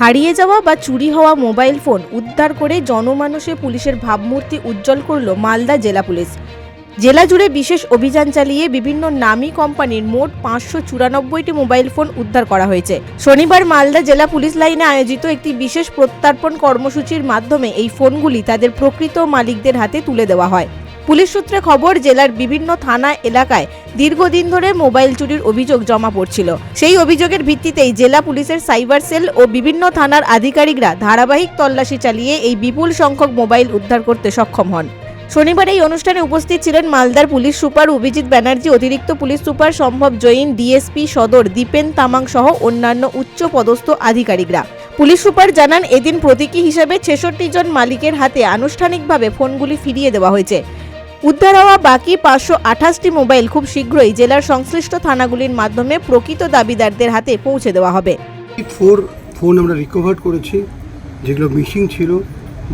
হারিয়ে যাওয়া বা চুরি হওয়া মোবাইল ফোন উদ্ধার করে জনমানসে পুলিশের ভাবমূর্তি উজ্জ্বল করল মালদা জেলা পুলিশ। জেলা জুড়ে বিশেষ অভিযান চালিয়ে বিভিন্ন নামী কোম্পানির মোট পাঁচশো চুরানব্বইটি মোবাইল ফোন উদ্ধার করা হয়েছে। শনিবার মালদা জেলা পুলিশ লাইনে আয়োজিত একটি বিশেষ প্রত্যার্পণ কর্মসূচির মাধ্যমে এই ফোনগুলি তাদের প্রকৃত মালিকদের হাতে তুলে দেওয়া হয়। পুলিশ সূত্রে খবর, জেলার বিভিন্ন থানা এলাকায় দীর্ঘদিন ধরে মোবাইল চুরির অভিযোগ জমা পড়ছিল। সেই অভিযোগের ভিত্তিতেই জেলা পুলিশের সাইবার সেল ও বিভিন্ন থানার আধিকারিকরা ধারাবাহিক তল্লাশি চালিয়ে এই বিপুল সংখ্যক মোবাইল উদ্ধার করতে সক্ষম হন। শনিবার এই অনুষ্ঠানে উপস্থিত ছিলেন মালদার পুলিশ সুপার অভিজিৎ ব্যানার্জি, অতিরিক্ত পুলিশ সুপার সম্ভব জৈন, ডিএসপি সদর দীপেন তামাং সহ অন্যান্য উচ্চ পদস্থ আধিকারিকরা। পুলিশ সুপার জানান, এদিন প্রতীকী হিসাবে ছেষট্টি জন মালিকের হাতে আনুষ্ঠানিকভাবে ফোনগুলি ফিরিয়ে দেওয়া হয়েছে। উদ্ধার হওয়া বাকি পাঁচশো আঠাশটি মোবাইল খুব শীঘ্রই জেলার সংশ্লিষ্ট থানাগুলির মাধ্যমে প্রকৃত দাবিদারদের হাতে পৌঁছে দেওয়া হবে। ফোর, ফোন আমরা রিকভার করেছি, যেগুলো মিসিং ছিল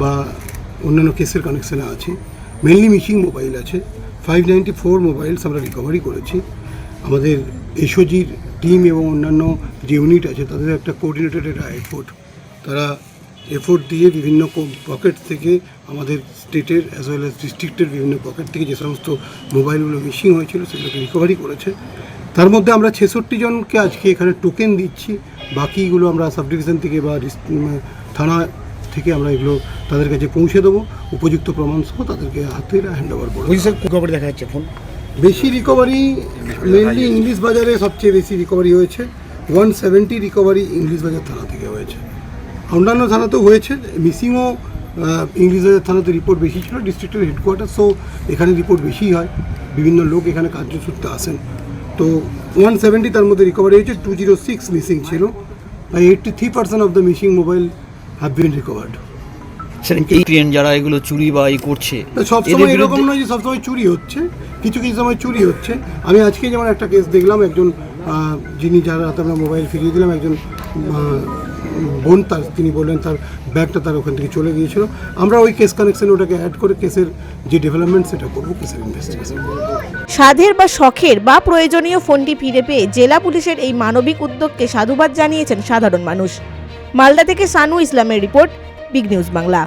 বা অন্যান্য কেসের কানেকশানে আছে। মেনলি মিসিং মোবাইল আছে। ফাইভ নাইনটি ফোর মোবাইলস আমরা রিকভারি করেছি। আমাদের এসওজির টিম এবং অন্যান্য যে ইউনিট আছে, তাদের একটা কোঅর্ডিনেটেড এফোর্ট তারা এফোর্ট দিয়ে বিভিন্ন পকেট থেকে আমাদের স্টেটের অ্যাজ ওয়েল অ্যাজ ডিস্ট্রিক্টের বিভিন্ন পকেট থেকে যে সমস্ত মোবাইলগুলো মিসিং হয়েছিল সেগুলোকে রিকভারি করেছে। তার মধ্যে আমরা ছেষট্টি জনকে আজকে এখানে টোকেন দিচ্ছি। বাকিগুলো আমরা সাব ডিভিশন থেকে বা থানা থেকে আমরা এগুলো তাদের কাছে পৌঁছে দেবো। উপযুক্ত প্রমাণ সহ তাদেরকে হাতে হ্যান্ড ওভার করব খবর দেখা যাচ্ছে ফোন বেশি রিকভারি মেনলি ইংলিশ বাজারে সবচেয়ে বেশি রিকভারি হয়েছে। ওয়ান সেভেন্টি রিকভারি ইংলিশ বাজার থানা থেকে হয়েছে। অন্যান্য থানাতেও হয়েছে মিসিংও বাজার থানাতে রিপোর্ট বেশি ছিল ডিস্ট্রিক্টের হেডকোয়ার্টার সো এখানে রিপোর্ট বেশি হয়। বিভিন্ন লোক এখানে কার্যসূত্রে আসেন। তো ওয়ান সেভেন্টি তার মধ্যে রিকভারি হয়েছে টু জিরো সিক্স মিসিং ছিল। Eighty three percent of the missing mobile have been recovered sir train যারা এগুলো চুরি বা এই করছে সবসময় এরকম নয় যে সবসময় চুরি হচ্ছে। কিছু কিছু সময় চুরি হচ্ছে। আমি আজকে যেমন একটা কেস দেখলাম একজন যিনি যার হাতে আমরা মোবাইল ফিরিয়ে দিলাম একজন বোন তার, তিনি বললেন তার ব্যাগটা তার ওখান থেকে চলে গিয়েছিল। আমরা ওই কেস কানেকশন ওটাকে অ্যাড করে কেসের যে ডেভেলপমেন্ট সেটা করব কেসের ইনভেস্টিগেশন সাধের বা শখের বা প্রয়োজনীয় ফোনটি ফিরে পেয়ে জেলা পুলিশের এই মানবিক উদ্যোগকে সাধুবাদ জানিয়েছেন সাধারণ মানুষ। মালদা থেকে সানু ইসলামের রিপোর্ট, বিগ নিউজ বাংলা।